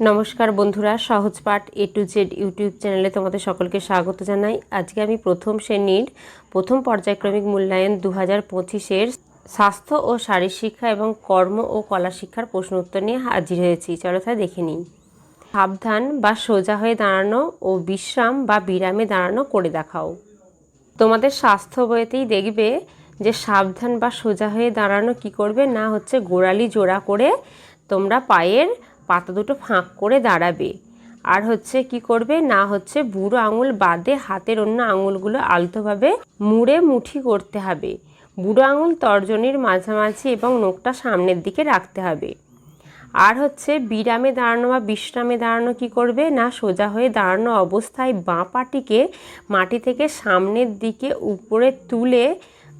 নমস্কার বন্ধুরা, সহজ পাঠ এ টু জেড ইউটিউব চ্যানেলে তোমাদের সকলকে স্বাগত জানাই। আজকে আমি প্রথম শ্রেণির প্রথম পর্যায়ক্রমিক মূল্যায়ন দু হাজার পঁচিশের স্বাস্থ্য ও শারীর শিক্ষা এবং কর্ম ও কলা শিক্ষার প্রশ্ন উত্তর নিয়ে হাজির হয়েছি। চলো তাই দেখে নিই। সাবধান বা সোজা হয়ে দাঁড়ানো ও বিশ্রাম বা বিরামে দাঁড়ানো করে দেখাও। তোমাদের স্বাস্থ্য বইতেই দেখবে যে সাবধান বা সোজা হয়ে দাঁড়ানো কি করবে, না হচ্ছে গোড়ালি জোড়া করে তোমরা পায়ের পাতা দুটো ফাঁক করে দাঁড়াবে। আর হচ্ছে কি করবে? না হচ্ছে বুড়ো আঙুল বাদে হাতের অন্য আঙুলগুলো আলতোভাবে মুড়ে মুঠি করতে হবে। বুড়ো আঙুল তর্জনীর মাঝামাঝি এবং নোকটা সামনের দিকে রাখতে হবে। আর হচ্ছে বিরামে দাঁড়ানো বা বিশ্রামে দাঁড়ানো কি করবে? না, সোজা হয়ে দাঁড়ানো অবস্থায় বাঁ পাটিকে মাটি থেকে সামনের দিকে উপরে তুলে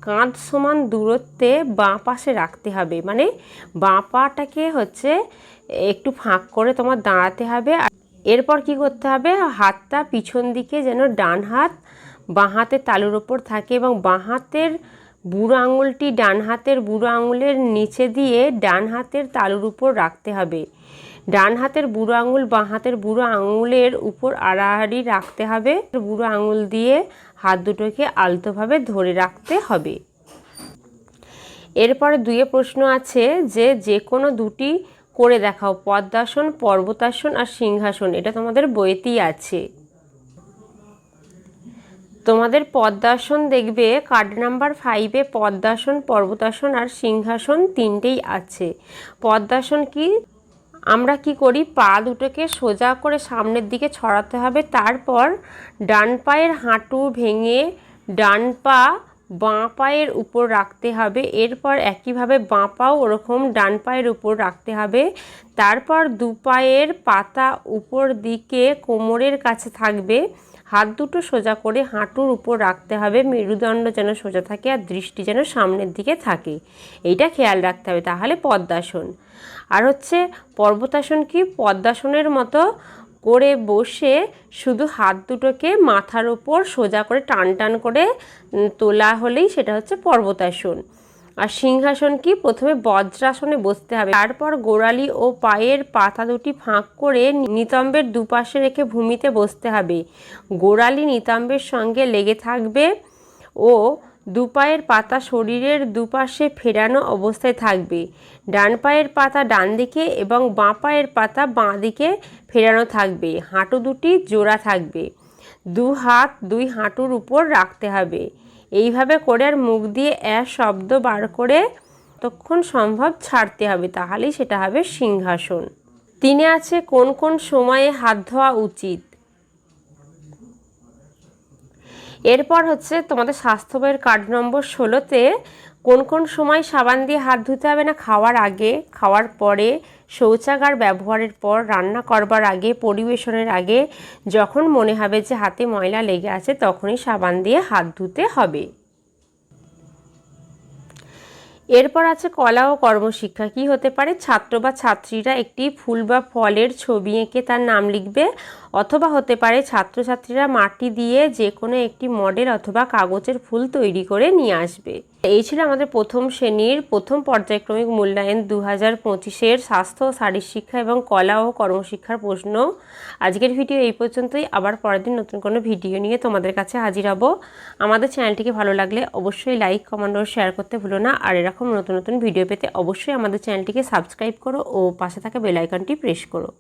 কাঁধ সমান দূরত্বে বাঁ পাশে রাখতে হবে। মানে বাঁ পাটাকে হচ্ছে একটু ফাঁক করে তোমার দাঁড়াতে হবে। এরপর কি করতে হবে? হাতটা পিছন দিকে যেন ডান হাত বাঁ হাতের তালুর ওপর থাকে এবং বাঁ হাতের বুড়ো আঙুলটি ডান হাতের বুড়ো আঙুলের নিচে দিয়ে ডান হাতের তালুর উপর রাখতে হবে। ডান হাতের বুড়ো আঙুল বাঁ হাতের বুড়ো আঙুলের উপর আড়াআড়ি রাখতে হবে। বুড়ো আঙুল দিয়ে হাত দুটোকে আলতোভাবে ধরে রাখতে হবে। এরপরে দুয়ে প্রশ্ন আছে যে যে কোনো দুটি করে দেখাও, পদ্মাসন, পর্বতাসন আর সিংহাসন, এটা তোমাদের বইতেই আছে। তোমাদের পদ্মাসন দেখবে কার্ড নাম্বার ফাইভে পদ্মাসন, পর্বতাসন আর সিংহাসন তিনটেই আছে। পদ্মাসন কি? আমরা কি করি? পা দুটোকে সোজা করে সামনের দিকে ছড়াতে হবে। তারপর ডান পায়ের হাঁটু ভেঙে ডান পা বাঁ পায়ের উপর রাখতে হবে। এরপর একইভাবে বাঁ পাও ওরকম ডান পায়ের উপর রাখতে হবে। তারপর দু পায়ের পাতা উপর দিকে কোমরের কাছে থাকবে। হাত দুটো সোজা করে হাঁটুর উপর রাখতে হবে। মেরুদণ্ড যেন সোজা থাকে আর দৃষ্টি যেন সামনের দিকে থাকে। এইটা খেয়াল রাখতে হবে। তাহলে পদ্মাসন। আর হচ্ছে পর্বতাসন কি? পদ্মাসনের মতো করে বসে শুধু হাত দুটোকে মাথার ওপর সোজা করে টান টান করে তোলা হলেই সেটা হচ্ছে পর্বতাসন। আর সিংহাসন কি? প্রথমে বজ্রাসনে বসতে হবে। তারপর গোড়ালি ও পায়ের পাতা দুটি ফাঁক করে নিতম্বের দুপাশে রেখে ভূমিতে বসতে হবে। গোড়ালি নিতম্বের সঙ্গে লেগে থাকবে ও দুপায়ের পাতা শরীরের দুপাশে ফেরানো অবস্থায় থাকবে। ডান পায়ের পাতা ডান দিকে এবং বাঁ পায়ের পাতা বাঁ দিকে ফেরানো থাকবে। হাঁটু দুটি জোড়া থাকবে। দু হাত দুই হাঁটুর উপর রাখতে হবে। এইভাবে করে আর মুখ দিয়ে এ শব্দ বার করে ততক্ষণ সম্ভব ছাড়তে হবে, তাহলেই সেটা হবে সিংহাসন। তিনে আছে কোন কোন সময়ে হাত ধোয়া উচিত। এরপর হচ্ছে তোমাদের স্বাস্থ্য বইয়ের কার্ড নম্বর ষোলোতে কোন কোন সময় সাবান দিয়ে হাত ধুতে হবে না? খাওয়ার আগে, খাওয়ার পরে, শৌচাগার ব্যবহারের পর, রান্না করবার আগে, পরিবেশনের আগে, যখন মনে হবে যে হাতে ময়লা লেগে আছে, তখনই সাবান দিয়ে হাত ধুতে হবে। এরপর আছে কলা ও কর্মশিক্ষা। কি হতে পারে? ছাত্র বা ছাত্রীরা একটি ফুল বা ফলের ছবি এঁকে তার নাম লিখবে। অথবা হতে পারে ছাত্রছাত্রীরা মাটি দিয়ে যে কোনো একটি মডেল অথবা কাগজের ফুল তৈরি করে নিয়ে আসবে। এই ছিল আমাদের প্রথম শ্রেণির প্রথম পর্যায়ক্রমিক মূল্যায়ন দু হাজার পঁচিশের স্বাস্থ্য শারীর শিক্ষা এবং কলা ও কর্মশিক্ষার প্রশ্ন। আজকের ভিডিও এই পর্যন্তই। আবার পরের দিন নতুন কোনো ভিডিও নিয়ে তোমাদের কাছে হাজির হব। আমাদের চ্যানেলটিকে ভালো লাগলে অবশ্যই লাইক, কমেন্ট ও শেয়ার করতে ভুলো না। আর এরকম নতুন নতুন ভিডিও পেতে অবশ্যই আমাদের চ্যানেলটিকে সাবস্ক্রাইব করো ও পাশে থাকা বেল আইকনটি প্রেস করো।